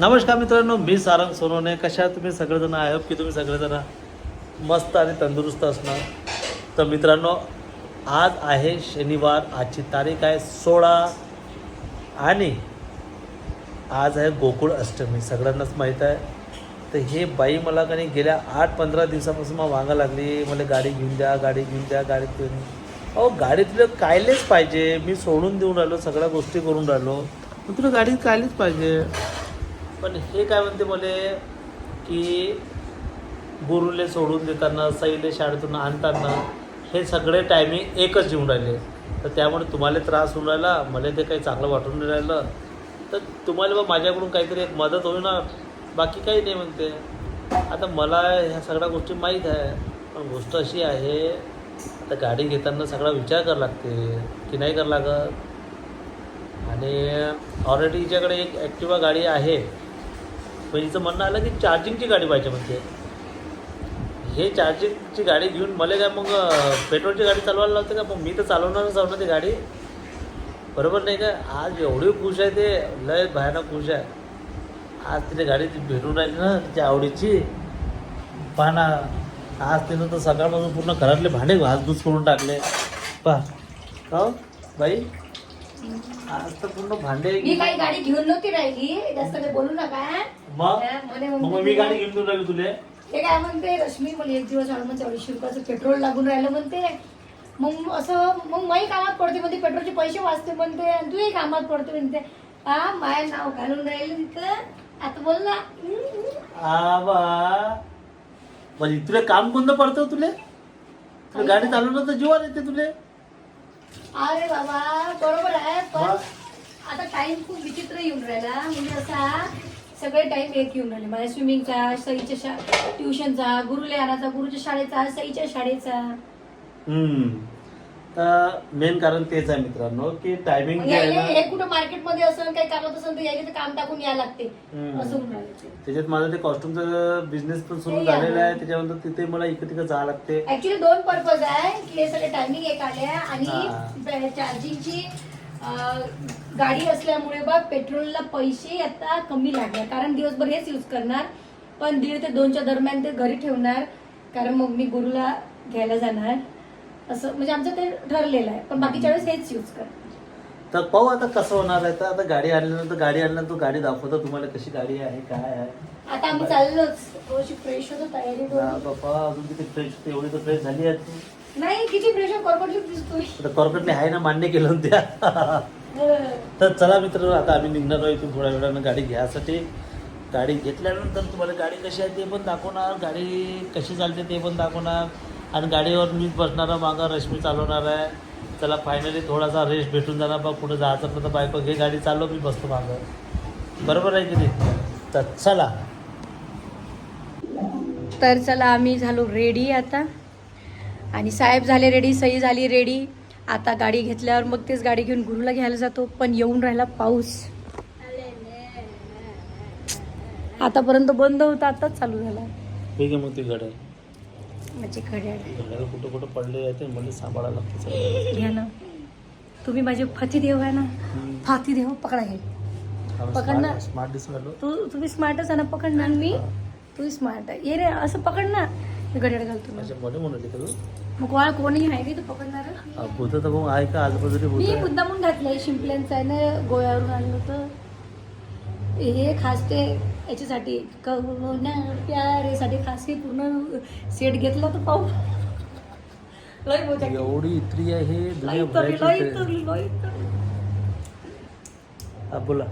नमस्कार मित्रांनो मी सारंग सोनवणे. कशा तुम्ही सगळेजण आय होप की तुम्ही सगळेजण मस्त आणि तंदुरुस्त असणार. तर मित्रांनो आज आहे शनिवार. आजची तारीख आहे सोळा आणि आज आहे गोकुळ अष्टमी. सगळ्यांनाच माहीत आहे. तर हे बाई मला का नाही गेल्या आठ पंधरा दिवसापासून मग वागा लागली. मला गाडी घेऊन द्या गाडी घेऊन द्या गाडी घेऊन अहो गाडी तुला कायलेच पाहिजे. मी सोडून देऊन राहिलो सगळ्या गोष्टी करून राहिलो. मग तुला गाडी कायलीच पाहिजे? पण हे काय म्हणते मले की गुरुले सोडून देताना सईले शाळेतून आणताना हे सगळे टायमिंग एकच येऊन राहिले. तर त्यामुळे तुम्हाला त्रास होऊन राहिला मला ते काही चांगलं वाटून नाही राहिलं. तर तुम्हाला बा माझ्याकडून काहीतरी एक मदत होईल ना बाकी काही नाही म्हणते. आता मला ह्या सगळ्या गोष्टी माहीत आहे पण गोष्ट अशी आहे आता गाडी घेताना सगळा विचार करावा लागते की नाही करावं लागत? आणि ऑलरेडी हिच्याकडे एक ॲक्टिवा गाडी आहे पण हिचं म्हणणं आलं की चार्जिंगची गाडी पाहिजे म्हणते. हे चार्जिंगची गाडी घेऊन मला काय मग पेट्रोलची गाडी चालवायला लावते का? मग मी तर चालवणारच आहो ना ती गाडी. बरोबर नाही का? आज एवढी खुश आहे ते लय भयानक खुश आहे. आज तिने गाडी ती भेटून राहिली ना तिच्या आवडीची. पहा ना आज तिनं तर सकाळपासून पूर्ण घरातले भांडे घासधूस करून टाकले. पहा. का हो, बाई? आज तर पूर्ण भांडे मी काही गाडी घेऊन नव्हती राहिली. जास्त काही बोलू नका मग? म्हणे मग म्हणते मी गाडी घेऊन देऊन राहिली तुले. ते काय म्हणते रश्मी मला एक दिवस आड म्हणजे अडीचशे रुपयाचं पेट्रोल लागून राहिलं म्हणते. मग असं मग माही कामात पडते म्हणते पेट्रोलचे पैसे वाचते म्हणते आणि तूही कामात पडते म्हणते. हा माय नाव घालून राहिलं तिथं. आता बोल ना. आबा म्हणजे तुला काम कोणतं पडतं तुले? तुला गाडी चालवणं तर जीवन येते तुले. अरे बाबा बरोबर आहे पण? आता टाइम खूप विचित्र येऊन राहिला. म्हणजे असा सगळे टाइम एक येऊन राहिले. माझ्या स्विमिंगचा सईच्या शा ट्युशनचा गुरुले आणायचा गुरुच्या शाळेचा सईच्या शाळेचा. हम्म. तर मेन कारण तेच आहे मित्रांनो की टायमिंग जे आहे यायले- हे कुठं मार्केटमध्ये असेल काही कामात असेल तर यायले तर काम टाकून यायला लागते हम्म. असं होऊन राहिलं ते. त्याच्यात माझं ते कॉस्ट्युमचं बिझनेस पण सुरू ते झालेलं आहे आहे. त्याच्यानंतर तिथे मला इकडे तिकडे जावं लागते ऍक्च्युली दोन पर्पज आहे की हे सगळे टायमिंग एक आले आहे हा. आणि चार्जिंगची गाडी असल्यामुळे बा पेट्रोलला पैसे आता कमी लागले कारण दिवसभर हेच यूज करणार पण दीड ते दोनच्या दरम्यान ते घरी ठेवणार कारण मग मी गुरुला घ्यायला जाणार असं म्हणजे आमचं ते ठरलेलं आहे. पण बाकीच्या वेळेस हेच यूज करणार तर पाहू आता कसं होणार आहे. तर आता गाडी आणल्यानंतर गाडी आणल्यानंतर गाडी दाखवतो. तुम्हाला कशी गाडी आहे काय आहे? आता आम्ही चाललोच. थोडीशी फ्रेश होतो तयारी करून. बाप्पा अजून किती फ्रेश एवढी तर फ्रेश झाली आहे तू नाही किती फ्रेश कॉर्पोरेट दिसतोय. आता कॉर्पोरेटने आहे ना मान्य केलं ना त्या. हं. तर चला मित्र आता आम्ही निघणार आहोत इथून थोड्या वेळानं गाडी घ्यायसाठी गाडी घेतल्यानंतर तुम्हाला गाडी कशी आहे ते पण दाखवणार. गाडी कशी चालते ते पण दाखवणार. आणि गाडीवर मीच बसणार मागं रश्मी चालवणार आहे. चला फायनली थोडासा रेस्ट भेटून जाणार. बा कुठं जायचं असलं तर बायको घे गाडी चालव मी बसतो मागं. बरोबर आहे की नाही? तर चला. तर चला आम्ही झालो रेडी आता. आणि साहेब झाले रेडी सई झाली रेडी आता गाडी घेतल्यावर मग तेच गाडी घेऊन गुरुला घ्यायला जातो. पण येऊन राहिला पाऊस. आतापर्यंत बंद होता आताच चालू झाला. ठीक आहे मग ती माझी घड्याळ कुठं कुठं पडले आहे मला सांभाळायला लागतं. घ्या ना. तुम्ही माझे फती देव आहे ना. फाती देव पकडा हे. आम्ही पकड ना. स्मार्ट दिसून राहिलो. तू तुम्ही स्मार्टच आहे ना पकडणार मी. तू स्मार्ट आहे. ये रे असं पकड ना. मी घड्याळ घालतो. मध्ये म्हणाले का तू? मग कोणा कोणी आहे की तू पकडणार भूत तर मग आहे का? आजूबाजूला मी आहे. मुद्दामून घातलंय शिंपल्यांचं आहे ना गोव्यावरून आणलं होतं. हे खास ते याच्यासाठी कहो ना प्यारेसाठी खास हे पूर्ण सेट घेतला तर पाहू लय मजा केली. एवढी इत्री आहे लय तरी, लय भरायची तरी, लय तरी. हा बोला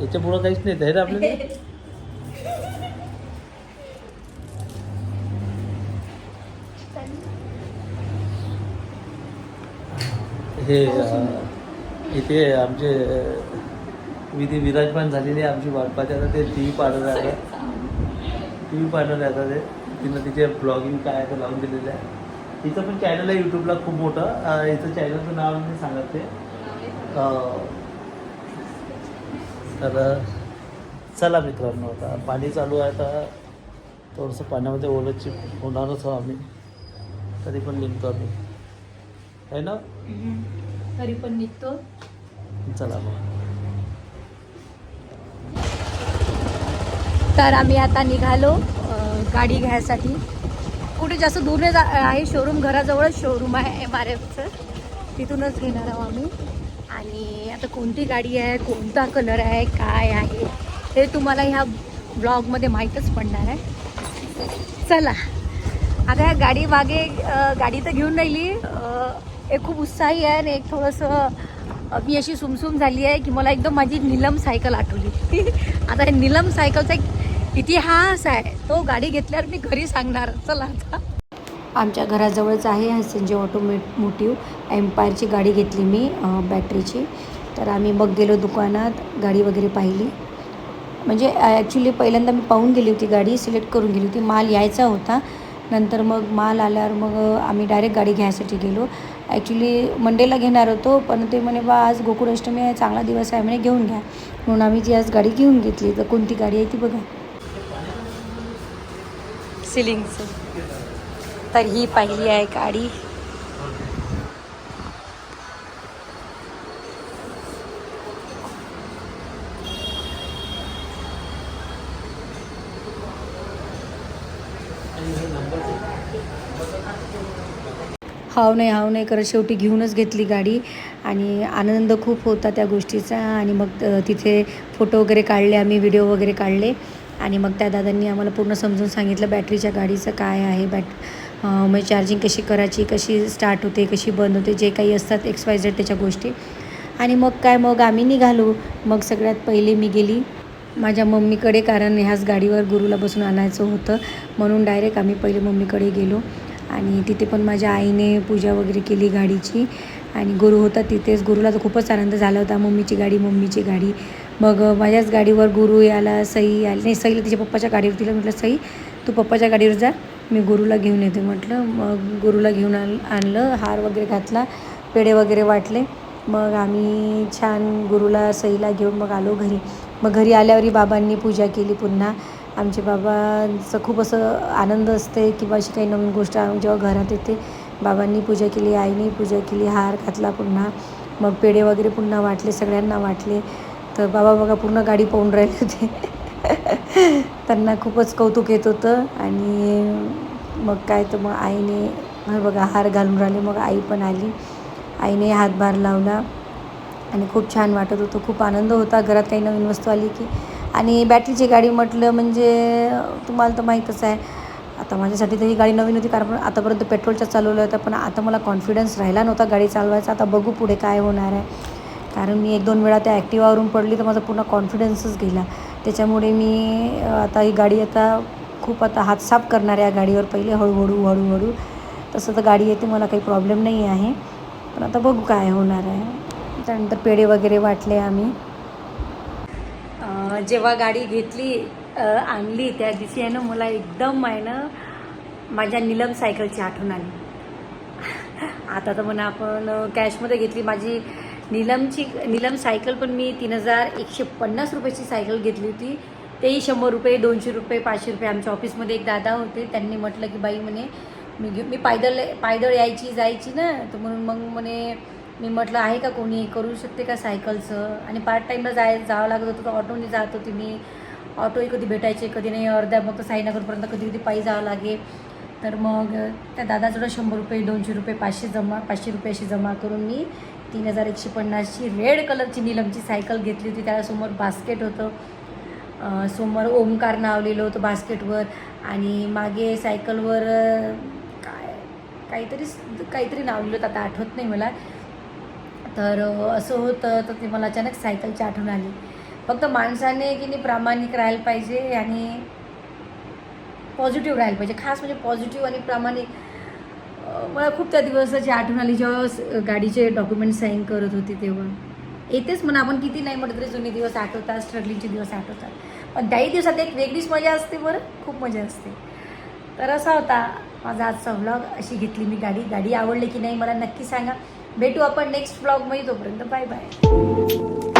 याच्या पुढं काहीच नाही आहे ना आपल्याला हे इथे आमचे विधी विराजमान झालेले आमची वाटपाचे आता ते टी व्ही पार्लर आहे. टी व्ही पार्लर आहे आता ते. तिनं तिचे ब्लॉगिंग काय आहे ते लावून दिलेलं आहे. तिचं पण चॅनल आहे यूट्यूबला खूप मोठं. अं, हिचं चॅनलचं नाव मी सांगत ते. तर चला मित्रांनो आता पाणी चालू आहे आता. थोडंसं पाण्यामध्ये ओलची होणारच आहो आम्ही. तरी पण निघतो आम्ही. आहे ना? तरी पण निघतो. चला तर आम्ही आता निघालो गाडी घ्यायसाठी. कुठे जास्त दूर नाही जा आहे शोरूम घराजवळच शोरूम आहे एम आर एफचं तिथूनच घेणार आहोत आम्ही. आणि आता कोणती गाडी आहे कोणता कलर आहे काय आहे हे तुम्हाला ह्या ब्लॉगमध्ये माहीतच पडणार आहे. चला. आता ह्या गाडी मागे गाडी तर घेऊन राहिली. एक खूप उत्साही आहे आणि एक थोडंसं मी अशी सुमसुम झाली आहे की मला एकदम माझी निलम सायकल आठवली. आता हे निलम सायकलचा एक इतिहास आहे. तो गाडी घेतल्यावर मी घरी सांगणार. चला आता. आमच्या घराजवळच आहे संजय ऑटोमेटिव्ह एम्पायरची गाडी घेतली मी बॅटरीची. तर आम्ही मग गेलो दुकानात गाडी वगैरे पाहिली. म्हणजे ॲक्च्युली पहिल्यांदा मी पाहून गेली होती गाडी सिलेक्ट करून गेली होती. माल यायचा होता. नंतर मग माल आल्यावर मग आम्ही डायरेक्ट गाडी घ्यायसाठी गेलो. ॲक्च्युली मंडेला घेणार होतो पण ते म्हणे बा आज गोकुळाष्टमी आहे चांगला दिवस आहे म्हणे घेऊन घ्या. म्हणून आम्ही जी आज गाडी घेऊन घेतली तर कोणती गाडी आहे ती बघा. सिलिंगचं तर ही पहिली आहे गाडी. हाव नाही हाव नाही करत शेवटी घेऊनच घेतली गाडी. आणि आनंद खूप होता त्या गोष्टीचा. आणि मग तिथे फोटो वगैरे काढले आम्ही व्हिडिओ वगैरे काढले. आणि मग त्या दादांनी आम्हाला पूर्ण समजून सांगितलं बॅटरीच्या गाडीचं काय आहे बॅट म्हणजे चार्जिंग कशी करायची कशी स्टार्ट होते कशी बंद होते जे काही असतात एक्स वाय झेड त्याच्या गोष्टी. आणि मग काय मग आम्ही निघालो. मग सगळ्यात पहिले मी गेली. माझ्या मम्मीकडे कारण ह्याच गाडीवर गुरुला बसून आणायचं होतं. म्हणून डायरेक्ट आम्ही पहिले मम्मीकडे गेलो. आणि तिथे पण माझ्या आईने पूजा वगैरे केली गाडीची. आणि गुरु होता तिथेच. गुरुला तर खूपच आनंद झाला होता. मम्मीची गाडी मम्मीची गाडी. मग माझ्याच गाडीवर गुरु याला सई आली. नाही सईला तिच्या पप्पाच्या गाडीवर. तिला म्हटलं सई तू पप्पाच्या गाडीवर जा. मी गुरुला घेऊन येते. म्हटलं मग गुरुला घेऊन आण आणलं हार वगैरे घातला पेढे वगैरे वाटले. मग आम्ही छान गुरुला सईला घेऊन मग आलो घरी. मग घरी आल्यावरही बाबांनी पूजा केली पुन्हा. आमचे बाबांचं खूप असं आनंद असते किंवा अशी काही नवीन गोष्ट जेव्हा घरात येते बाबांनी पूजा केली आईने पूजा केली हार घातला पुन्हा मग पेढे वगैरे पुन्हा वाटले सगळ्यांना वाटले. तर बाबा बघा पूर्ण गाडी पाहून राहिले होते. त्यांना खूपच कौतुक येत होतं आणि मग काय तर मग आईने बघा हार घालून राहिले. मग आई पण आली. आईने हातभार लावला आणि खूप छान वाटत होतं. खूप आनंद होता. घरात काही नवीन वस्तू आली की आणि बॅटरीची गाडी म्हटलं म्हणजे तुम्हाला तर माहीतच आहे. आता माझ्यासाठी तर ही गाडी नवीन होती कारण आतापर्यंत पेट्रोलच्या चालवलं होतं पण आता मला कॉन्फिडन्स राहिला नव्हता गाडी चालवायचा. आता बघू पुढे काय होणार आहे. कारण मी एक दोन वेळा त्या ॲक्टिवावरून पडली तर माझा पूर्ण कॉन्फिडन्सच गेला. त्याच्यामुळे मी आता ही गाडी आता खूप आता हात साफ करणार आहे या गाडीवर. पहिले हळूहळू हळूहळू. तसं तर गाडी येते मला काही प्रॉब्लेम नाही आहे. पण आता बघू काय होणार आहे. त्यानंतर पेढे वगैरे वाटले आम्ही. जेव्हा गाडी घेतली आणली त्या दिवशी आहे ना मला एकदम आहे ना माझ्या निलम सायकलची आठवण आली. आता तर म्हणा आपण कॅशमध्ये घेतली माझी निलमची निलम सायकल पण मी तीन हजार एकशे पन्नास रुपयाची सायकल घेतली होती. तेही शंभर रुपये दोनशे रुपये पाचशे रुपये आमच्या ऑफिसमध्ये एक दादा होते. त्यांनी म्हटलं की बाई म्हणे मी घेऊ मी पायदळ पायदळ यायची जायची ना तर म्हणून मग म्हणे मी म्हटलं आहे का कोणी? करू शकते का सायकलचं? आणि पार्ट टाईमला जाय जावं लागत होतं तर ऑटोने जात होती मी. ऑटोही कधी भेटायचे कधी नाही अर्ध्या मग साईनगरपर्यंत कधी कधी पायी जावं लागे. तर मग त्या दादाजवळ शंभर रुपये दोनशे रुपये पाचशे जमा पाचशे रुपये अशी जमा करून मी तीन हजार एकशे पन्नासची रेड कलरची निलमची सायकल घेतली होती. त्यासमोर बास्केट होतं. समोर ओमकार नाव लिहिलं होतं बास्केटवर आणि मागे सायकलवर काय काहीतरी काहीतरी नाव लिहिलं होतं. आता आठवत नाही मला. तर असं होतं तर ते मला अचानक सायकलची आठवण आली. फक्त माणसाने की नाही प्रामाणिक राहायला पाहिजे आणि पॉझिटिव्ह राहायला पाहिजे. खास म्हणजे पॉझिटिव्ह आणि प्रामाणिक. मला खूप त्या दिवसाची आठवण आली. जेव्हा गाडीचे डॉक्युमेंट साईन करत होते तेव्हा. येतेच म्हणा आपण किती नाही म्हटलं तरी जुने दिवस आठवतात स्ट्रगलिंगचे दिवस आठवतात. पण त्याही दिवसात एक वेगळीच मजा असते बरं. खूप मजा असते. तर असा होता माझा आजचा व्लॉग अशी घेतली मी गाडी. गाडी आवडली की नाही मला नक्की सांगा. भेटू आपण नेक्स्ट ब्लॉगमध्ये तोपर्यंत बाय बाय